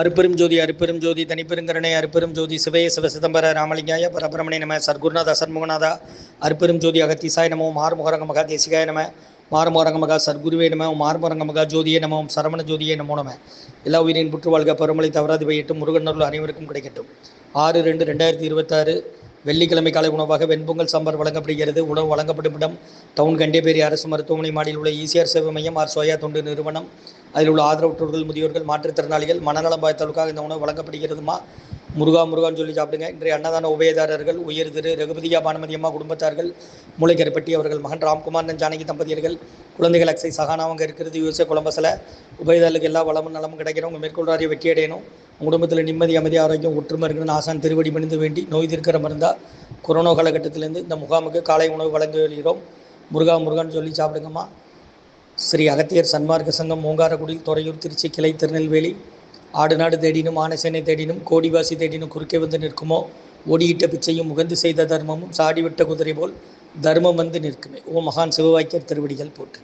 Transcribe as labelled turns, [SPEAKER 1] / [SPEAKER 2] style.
[SPEAKER 1] அருப்பெரும் ஜோதி அருப்பெரும் ஜோதி தனிப்பெருங்கருணை அருப்பெரும் ஜோதி சிவய சிவ சிதம்பர ராமலிங்காய பரபிரமணே நம சர்க்குருநாத சர்முகநாதா அருப்பெரும் ஜோதி அகத்தீசாய நமோ மாறுமுகரங்க மகா தேசிகாய நம மாறுமுகரங்க மகா சர்க்குருவே நம மாறுமுகரங்க மகா ஜோதியே நம சரவண ஜோதியே நமோ நம. எல்லா உயிரின் புற்று வாழ்க பருமலை தவறாது முருகன் நல்லூர் அனைவருக்கும் கிடைக்கட்டும். ஆறு ரெண்டு ரெண்டாயிரத்தி இருபத்தாறு வெள்ளிக்கிழமை காலை உணவாக வெண்பொங்கல் சாம்பார் வழங்கப்படுகிறது. உணவு வழங்கப்படும் இடம் டவுன் கண்டேபேரி அரசு மருத்துவமனை. மாடியில் உள்ள ஈசிஆர் சேவை மையம் ஆர் சோயா தொண்டு நிறுவனம். அதில் உள்ள ஆதரவற்றோர்கள் முதியோர்கள் மாற்றுத்திறனாளிகள் மனநலம் பாதித்தவர்களுக்காக இந்த உணவு வழங்கப்படுகிறதுமா? முருகா முருகான்னு சொல்லி சாப்பிடுங்க. இன்றைய அன்னதான உபயதாரர்கள் உயர் திரு ரகுபதியா பானுமதி அம்மா குடும்பத்தார்கள் மூளைக்கரைப்பட்டி அவர்கள் மகன் ராம்குமார் ஜானகி தம்பதியர்கள் குழந்தைகள் அக்ஸை சகானாவங்க இருக்கிறது யூஎஸ்ஏ குழம்பசில் உபயதாரர்களுக்கு எல்லா வளமும் நலமும் கிடைக்கணும் உங்கள் மேற்கொள்றாரிய வெற்றி அடையணும். உங்கள் குடும்பத்தில் நிம்மதி அமைதி ஆரோக்கியம் ஒற்றுமை இருக்கணும்னு ஆசான் திருவடி மணிந்து வேண்டி நோய் தீர்க்கிற மருந்தா கொரோனா காலகட்டத்திலேருந்து இந்த முகாமுக்கு காலை உணவு வழங்கி வருகிறோம் முருகா முருகான்னு சொல்லி சாப்பிடுங்கம்மா. ஸ்ரீ அகத்தியர் சன்மார்க்க சங்கம் மூங்காரகுடி துறையூர் திருச்சி கிளை திருநெல்வேலி ஆடு நாடு தேடினும் ஆனசேனை தேடினும் கோடிவாசி தேடினும் குறுக்கே வந்து நிற்குமோ? ஓடியிட்ட பிச்சையும் உகந்து செய்த தர்மமும் சாடிவிட்ட குதிரை போல் தர்மம் வந்து நிற்குமே. ஓ மகான் சிவவாக்கியர் திருவடிகள் போற்று.